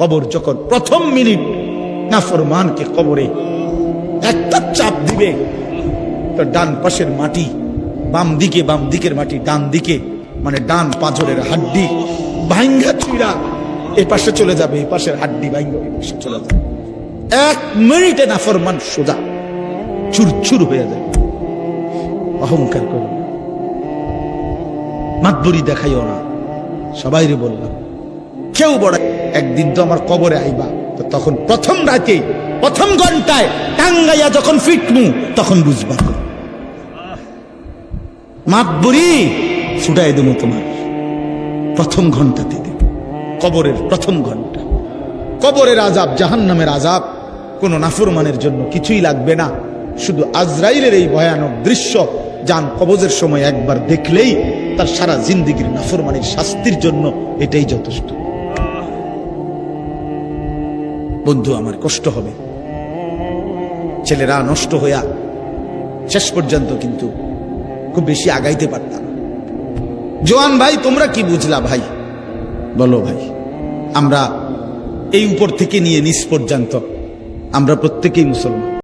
কবর যখন প্রথম মিনিট নাফরমানকে কবরে একটা চাপ দিবে, তো ডান পাশের মাটি, বাম দিকে, বাম দিকের মাটি, ডান দিকে মানে ডান পাঁজরের হাড্ডি ভাঙ্গা চুইরা এ পাশে চলে যাবে এই পাশের হাড্ডি ভাঙ্গা এই পাশে চলে যাবে। এক মিনিটে নাফরমান সোজা, চুরচুর হয়ে যাবে অহংকার করো মাতবরি দেখাইও না। সবাইরে বললাম কেউ বড় একদিন তো আমার কবরে আইবা। তো তখন প্রথম রাতে, প্রথম ঘন্টায় টাঙ্গাইয়া যখন ফিটমু, তখন বুঝবা মাতবরি ছুটাই দেবো তোমার। প্রথম ঘন্টাতে দেব। কবরের প্রথম ঘণ্টা। কবরের আজাব জাহান্নামের আজাব কোন নাফরমানের জন্য কিছুই লাগবে না। শুধু আজরাইলের এই ভয়ানক দৃশ্য, যান কবজের সময় একবার দেখলেই তার সারা জিন্দিগির নাফরমানির শাস্তির জন্য এটাই যথেষ্ট। বন্ধু, আমার কষ্ট হবে। ছেলেরা নষ্ট হইয়া শেষ পর্যন্ত কিন্তু খুব বেশি আগাইতে পারতাম। জোয়ান ভাই, তোমরা কি বুঝলা ভাই? বলো ভাই, আমরা এই উপর থেকে নিয়ে নিচ পর্যন্ত আমরা প্রত্যেকেই মুসলমান।